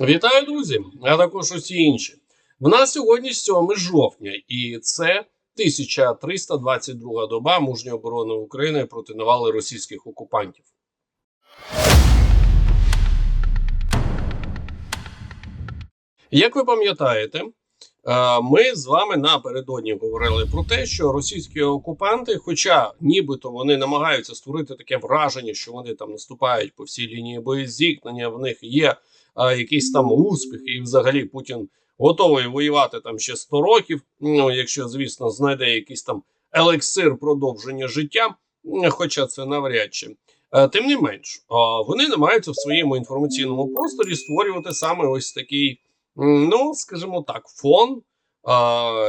Вітаю, друзі! А також усі інші. В нас сьогодні 7 жовтня, і це 1322 доба мужньої оборони України проти навали російських окупантів. Як ви пам'ятаєте, е, ми з вами напередодні говорили про те, що російські окупанти, хоча нібито вони намагаються створити таке враження, що вони там наступають по всій лінії боєзіткнення, в них є а, якісь там успіхи, і взагалі Путін готовий воювати там ще 100 років. Ну, якщо, звісно, знайде якийсь там елексир продовження життя, хоча це навряд чи. Е, Тим не менш, вони намагаються в своєму інформаційному просторі створювати саме ось такий, ну скажімо так, фон,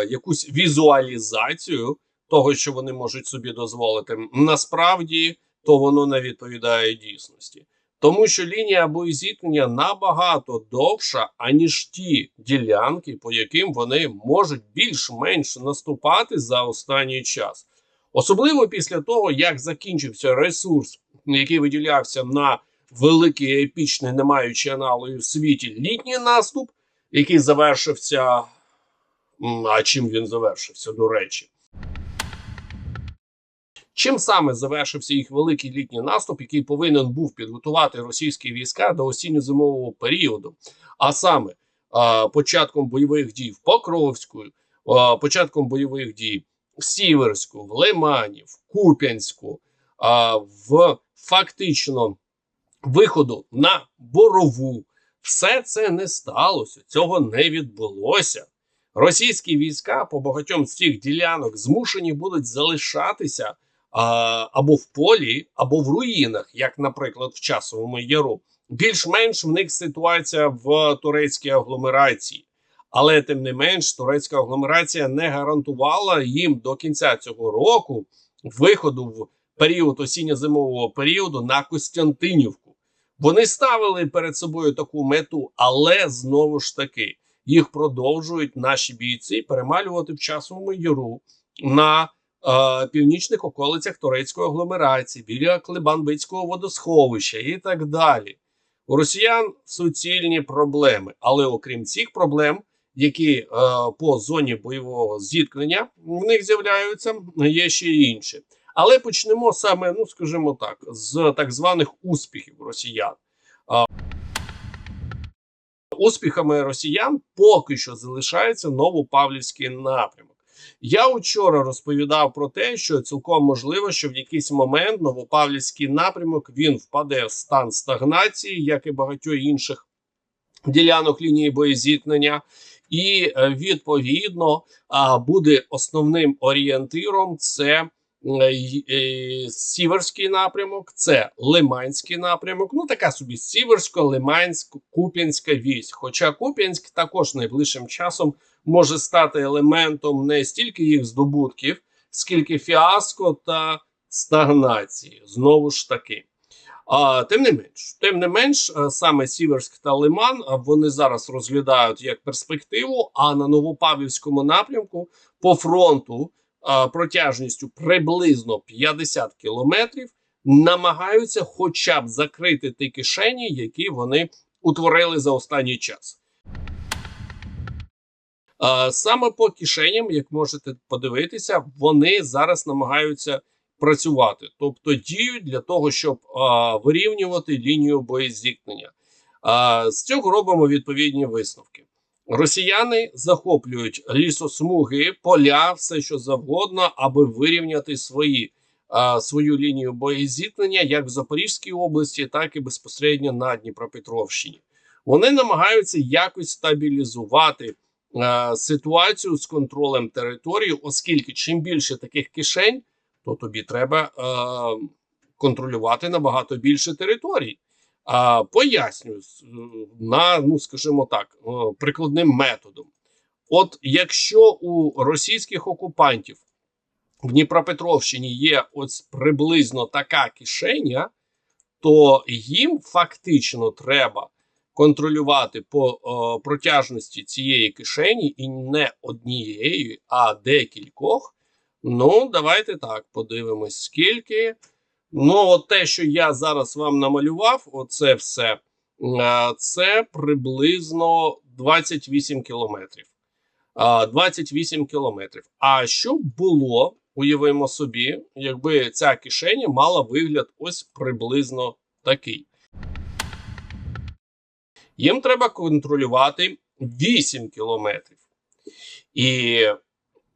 якусь візуалізацію того, що вони можуть собі дозволити. Насправді то воно не відповідає дійсності. Тому що лінія боєзіткнення набагато довша, аніж ті ділянки, по яким вони можуть більш-менш наступати за останній час. Особливо після того, як закінчився ресурс, який виділявся на великий епічний, не маючи аналогів в світі літній наступ, який завершився. А чим він завершився, до речі? Чим саме завершився їх великий літній наступ, який повинен був підготувати російські війська до осінньо-зимового періоду, а саме початком бойових дій в Покровську, початком бойових дій в Сіверську, в Лимані, в Куп'янську, в фактично виходу на борову, все це не сталося, цього не відбулося. Російські війська по багатьом з цих ділянок змушені будуть залишатися або в полі, або в руїнах, як, наприклад, в часовому яру. Більш-менш в них ситуація в турецькій агломерації. Але тим не менш, турецька агломерація не гарантувала їм до кінця цього року виходу в період осінньо-зимового періоду на Костянтинівку. Вони ставили перед собою таку мету, але знову ж таки їх продовжують наші бійці перемалювати в часовому яру на е, північних околицях турецької агломерації, біля Клебанбицького водосховища і так далі. У росіян суцільні проблеми, але окрім цих проблем, які е, по зоні бойового зіткнення в них з'являються, є ще й інші. Але почнемо саме, ну скажімо так, з так званих успіхів росіян. Успіхами росіян поки що залишається Новопавлівський напрямок. Я вчора розповідав про те, що цілком можливо, що в якийсь момент Новопавлівський напрямок він впаде в стан стагнації, як і багатьох інших ділянок лінії боєзіткнення, і е, відповідно буде основним орієнтиром це. Е, е, Сіверський напрямок, це Лиманський напрямок. Ну така собі Сіверсько-Лимансько-Куп'янська вісь. Хоча Куп'янськ також найближчим часом може стати елементом не стільки їх здобутків, скільки фіаско та стагнації. Знову ж таки. А, тим не менш, тим не менш, е, саме Сіверськ та Лиман вони зараз розглядають як перспективу. А на Новопавлівському напрямку по фронту протяжністю приблизно 50 кілометрів намагаються хоча б закрити ті кишені, які вони утворили за останній час. Саме по кишеням, як можете подивитися, вони зараз намагаються працювати, тобто діють для того, щоб вирівнювати лінію боєзіткнення. З цього робимо відповідні висновки. Росіяни захоплюють лісосмуги, поля, все що завгодно, аби вирівняти свої, а, свою лінію боєзіткнення як в Запорізькій області, так і безпосередньо на Дніпропетровщині. Вони намагаються якось стабілізувати е, ситуацію з контролем території, оскільки чим більше таких кишень, то тобі треба е, контролювати набагато більше територій. А, пояснюю на, ну скажімо так, е, прикладним методом. От якщо у російських окупантів в Дніпропетровщині є ось приблизно така кишеня, то їм фактично треба контролювати по е, протяжності цієї кишені і не однієї, а декількох. Ну, давайте так подивимось, скільки. Ну, от те, що я зараз вам намалював, оце все це приблизно 28 кілометрів. Е, 28 кілометрів. А що було, уявимо собі, якби ця кишеня мала вигляд ось приблизно такий. Їм треба контролювати 8 кілометрів. І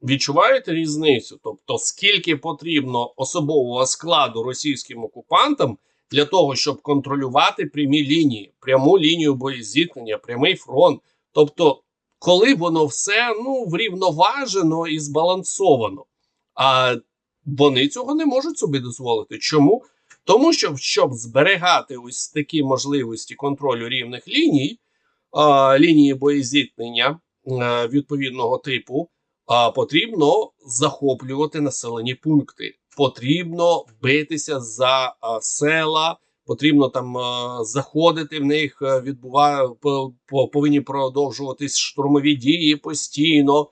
відчуваєте різницю? Тобто, скільки потрібно особового складу російським окупантам для того, щоб контролювати прямі лінії, пряму лінію боєзіткнення, прямий фронт. Тобто, коли воно все ну, врівноважено і збалансовано. А вони цього не можуть собі дозволити. Чому? Тому що щоб зберігати ось такі можливості контролю рівних ліній, лінії боєзіткнення а, відповідного типу, а, потрібно захоплювати населені пункти. Потрібно битися за а, села, потрібно там а, заходити в них, а, відбува, по, по, повинні продовжуватись штурмові дії постійно.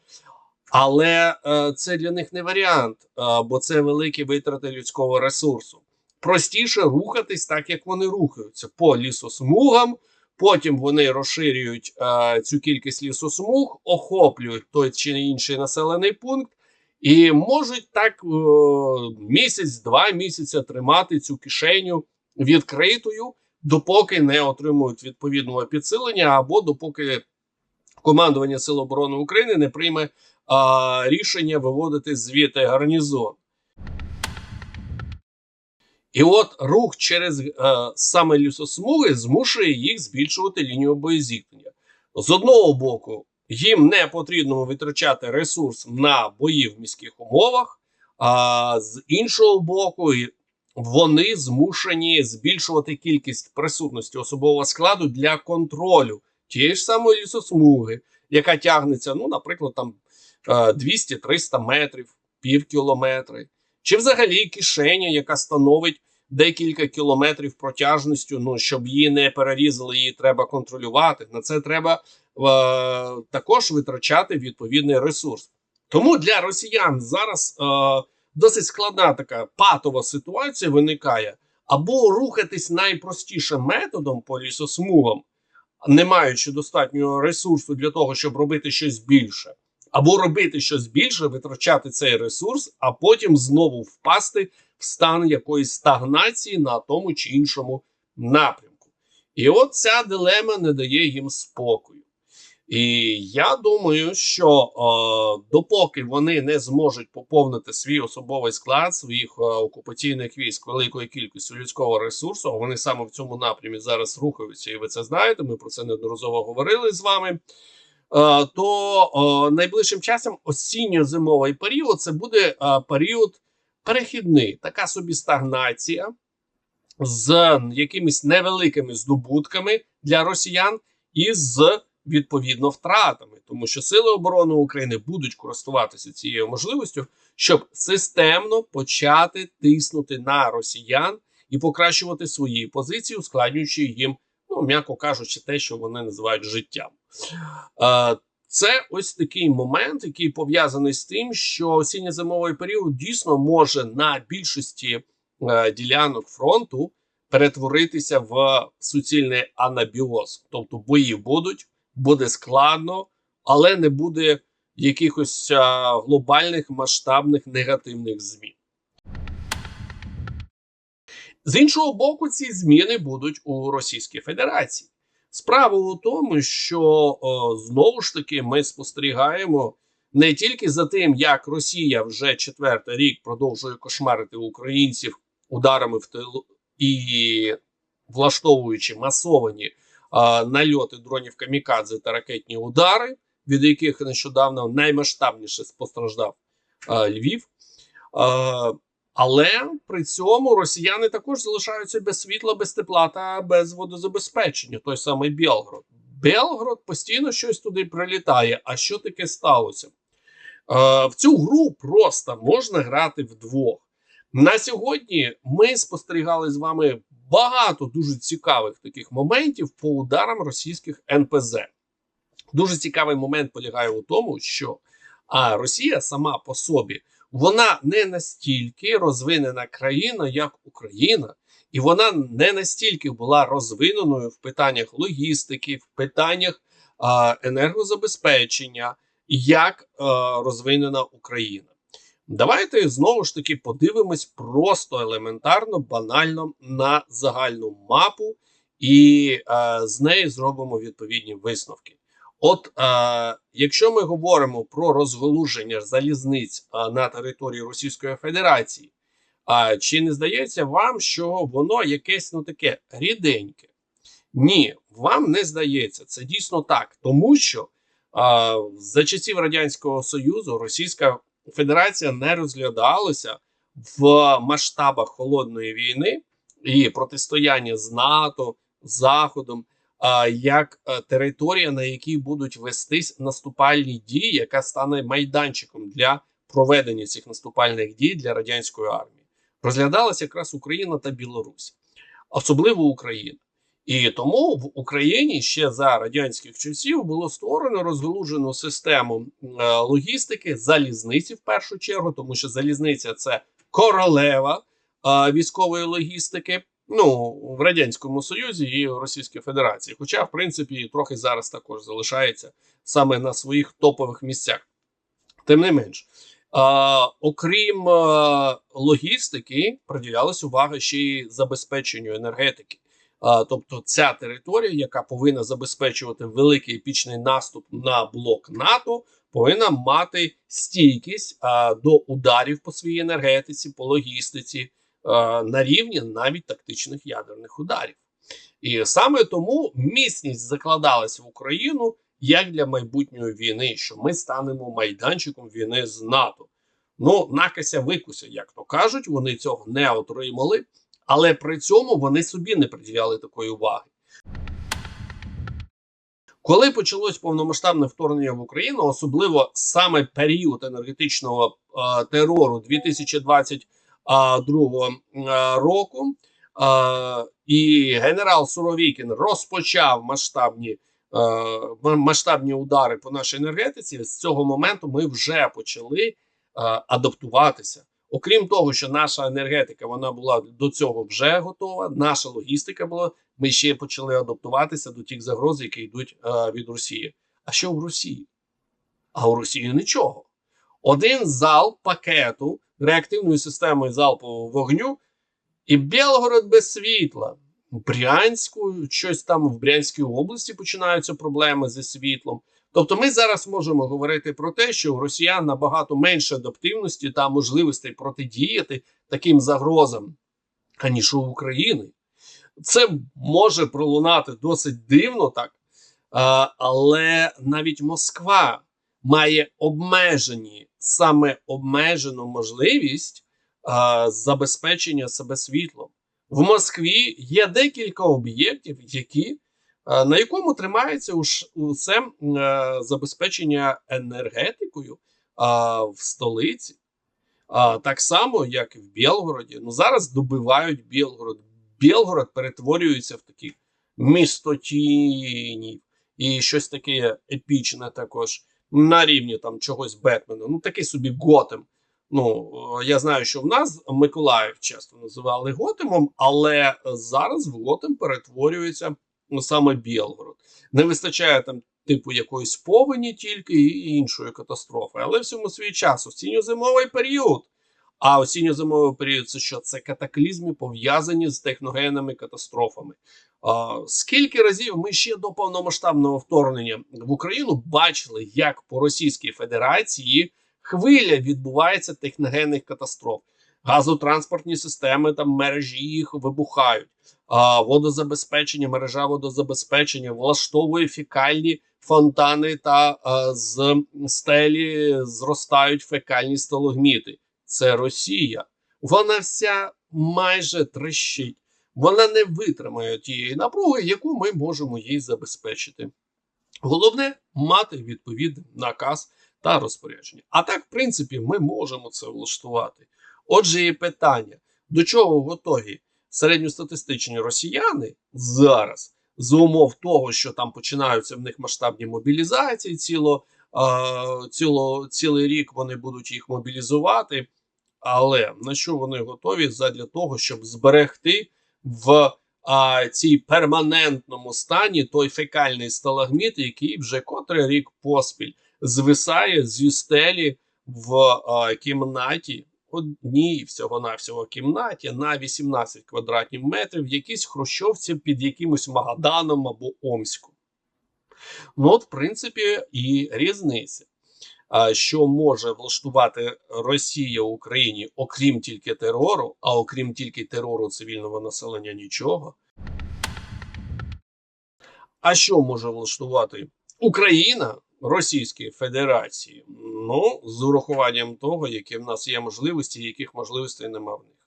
Але е, це для них не варіант, е, бо це великі витрати людського ресурсу. Простіше рухатись так, як вони рухаються по лісосмугам. Потім вони розширюють е, цю кількість лісосмуг, охоплюють той чи інший населений пункт, і можуть так е, місяць-два місяці тримати цю кишеню відкритою, допоки не отримують відповідного підсилення, або допоки командування Сил оборони України не прийме а, рішення виводити звідти гарнізон. І от рух через е, саме лісосмуги змушує їх збільшувати лінію боєзіткнення. З одного боку, їм не потрібно витрачати ресурс на бої в міських умовах, а з іншого боку, вони змушені збільшувати кількість присутності особового складу для контролю тієї ж самої лісосмуги, яка тягнеться, ну, наприклад, там 200-300 метрів, пів кілометри, чи взагалі кишеня, яка становить декілька кілометрів протяжністю. Ну щоб її не перерізали, її треба контролювати. На це треба е, також витрачати відповідний ресурс. Тому для росіян зараз е, досить складна така патова ситуація виникає, або рухатись найпростішим методом по лісосмугам, не маючи достатнього ресурсу для того, щоб робити щось більше або робити щось більше, витрачати цей ресурс, а потім знову впасти в стан якоїсь стагнації на тому чи іншому напрямку. І от ця дилема не дає їм спокою. І я думаю, що е, допоки вони не зможуть поповнити свій особовий склад своїх е, окупаційних військ великою кількістю людського ресурсу, а вони саме в цьому напрямі зараз рухаються, і ви це знаєте. Ми про це неодноразово говорили з вами. Е, то найближчим часом осінньо-зимовий період це буде е, період перехідний, така собі стагнація з якимись невеликими здобутками для росіян і з відповідно втратами, тому що Сили оборони України будуть користуватися цією можливістю, щоб системно почати тиснути на росіян і покращувати свої позиції, ускладнюючи їм, ну м'яко кажучи, те, що вони називають життям. Е, це ось такий момент, який пов'язаний з тим, що осінньо-зимовий період дійсно може на більшості е, ділянок фронту перетворитися в суцільний анабіоз. Тобто бої будуть, буде складно, але не буде якихось е, глобальних масштабних негативних змін. З іншого боку, ці зміни будуть у Російській Федерації. Справа у тому, що знову ж таки ми спостерігаємо не тільки за тим, як Росія вже четвертий рік продовжує кошмарити українців ударами в тилу і влаштовуючи масовані нальоти дронів камікадзе та ракетні удари, від яких нещодавно наймасштабніше постраждав Львів. Але при цьому росіяни також залишаються без світла, без тепла та без водозабезпечення. Той самий Білгород. Белгород постійно щось туди прилітає. А що таке сталося? Е, в цю гру просто можна грати вдвох. На сьогодні ми спостерігали з вами багато дуже цікавих таких моментів по ударам російських НПЗ. Дуже цікавий момент полягає у тому, що а, Росія сама по собі вона не настільки розвинена країна, як Україна, і вона не настільки була розвиненою в питаннях логістики, в питаннях а, енергозабезпечення, як а, розвинена Україна. Давайте знову ж таки подивимось просто елементарно, банально на загальну мапу, і е, з неї зробимо відповідні висновки. От е, якщо ми говоримо про розгалуження залізниць е, на території Російської Федерації, е, чи не здається вам, що воно якесь ну таке ріденьке? Ні, вам не здається. Це дійсно так, тому що е, за часів Радянського Союзу Російська Федерація не розглядалася в масштабах холодної війни і протистояння з НАТО, Заходом, як е, територія, на якій будуть вестись наступальні дії, яка стане майданчиком для проведення цих наступальних дій для радянської армії. Розглядалася якраз Україна та Білорусь, особливо Україна. І тому в Україні ще за радянських часів було створено розгалужену систему е, логістики, залізниці в першу чергу, тому що залізниця це королева військової логістики. Ну в радянському союзі і в Російській Федерації, хоча в принципі трохи зараз також залишається саме на своїх топових місцях. Тим не менш, а, окрім а, логістики, приділялась увага ще й забезпеченню енергетики. А, тобто, ця територія, яка повинна забезпечувати великий епічний наступ на блок НАТО, повинна мати стійкість а, до ударів по своїй енергетиці, по логістиці. Е, на рівні навіть тактичних ядерних ударів. І саме тому міцність закладалась в Україну як для майбутньої війни, що ми станемо майданчиком війни з НАТО. Ну, накася викуся, як то кажуть, вони цього не отримали, але при цьому вони собі не приділяли такої уваги. Коли почалось повномасштабне вторгнення в Україну, особливо саме період енергетичного е, терору 2020 другого року. І генерал Суровікін розпочав масштабні масштабні удари по нашій енергетиці. З цього моменту ми вже почали адаптуватися. Окрім того, що наша енергетика вона була до цього вже готова. Наша логістика була. Ми ще почали адаптуватися до тих загроз, які йдуть від Росії. А що в Росії? А у Росії нічого. Один зал пакету реактивною системою залпового вогню, і Білгород без світла. У Брянську, щось там в Брянській області починаються проблеми зі світлом. Тобто, ми зараз можемо говорити про те, що у росіян набагато менше адаптивності та можливостей протидіяти таким загрозам, аніж у України. Це може пролунати досить дивно так, але навіть Москва має обмежені саме обмежену можливість а, забезпечення себе світлом. В Москві є декілька об'єктів, які а, на якому тримається усе а, забезпечення енергетикою а, в столиці. А, Так само, як і в Білгороді. Ну зараз добивають Білгород. Білгород перетворюється в таких містотінів і щось таке епічне також на рівні там чогось Бетмена. Ну такий собі Готем. Ну я знаю, що в нас Миколаїв часто називали Готемом, але зараз в Готем перетворюється ну, саме Білгород. Не вистачає там типу якоїсь повені тільки і іншої катастрофи. Але всьому свій час осінньо-зимовий період. А осінньо-зимовий період це що? Це катаклізми пов'язані з техногенними катастрофами. Скільки разів ми ще до повномасштабного вторгнення в Україну бачили, як по Російській Федерації хвиля відбувається техногенних катастроф, газотранспортні системи там мережі їх вибухають, водозабезпечення, мережа водозабезпечення влаштовує фекальні фонтани та з стелі зростають фекальні сталагміти. Це Росія. Вона вся майже трещить вона не витримає тієї напруги, яку ми можемо їй забезпечити. Головне мати відповідний наказ та розпорядження. А так, в принципі, ми можемо це влаштувати. Отже, є питання: до чого готові середньостатистичні росіяни зараз за умов того, що там починаються в них масштабні мобілізації, ціло, е, ціло, цілий рік вони будуть їх мобілізувати. Але на що вони готові задля того, щоб зберегти в а, цій перманентному стані той фекальний сталагміт, який вже котрий рік поспіль звисає зі стелі в а, кімнаті, одній всього-навсього кімнаті на 18 квадратних метрів, в якійсь хрущовці під якимось Магаданом або Омськом. Ну, от, в принципі, і різниця. Що може влаштувати Росія Україні, окрім тільки терору, а окрім тільки терору цивільного населення нічого. А що може влаштувати Україна Російської Федерації? Ну, з урахуванням того, які в нас є можливості, яких можливостей нема в них.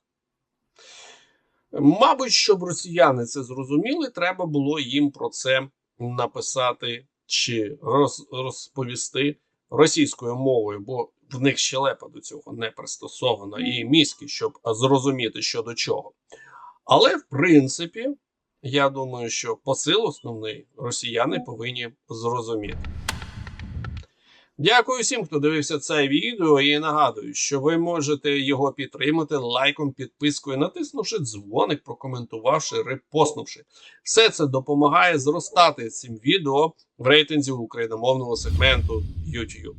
Мабуть, щоб росіяни це зрозуміли, треба було їм про це написати чи роз, розповісти російською мовою, бо в них щелепа до цього не пристосована і мізки, щоб зрозуміти, що до чого. Але в принципі, я думаю, що посил основний росіяни повинні зрозуміти. Дякую всім, хто дивився це відео, і нагадую, що ви можете його підтримати лайком, підпискою, натиснувши дзвоник, прокоментувавши, репостнувши. Все це допомагає зростати цим відео в рейтинзі україномовного сегменту YouTube.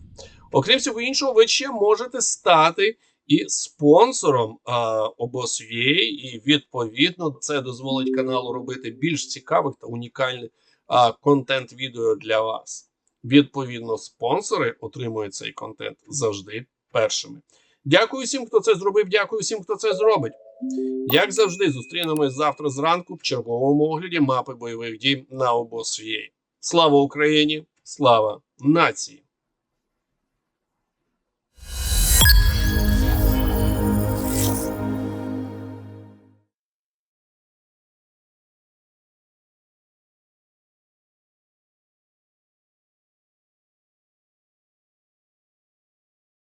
Окрім всього іншого, ви ще можете стати і спонсором обосвєї, і відповідно це дозволить каналу робити більш цікавих та унікальних контент-відео для вас. Відповідно, спонсори отримують цей контент завжди першими. Дякую всім, хто це зробив. Дякую всім, хто це зробить. Як завжди, зустрінемось завтра зранку в черговому огляді мапи бойових дій на обосвєї. Слава Україні! Слава нації!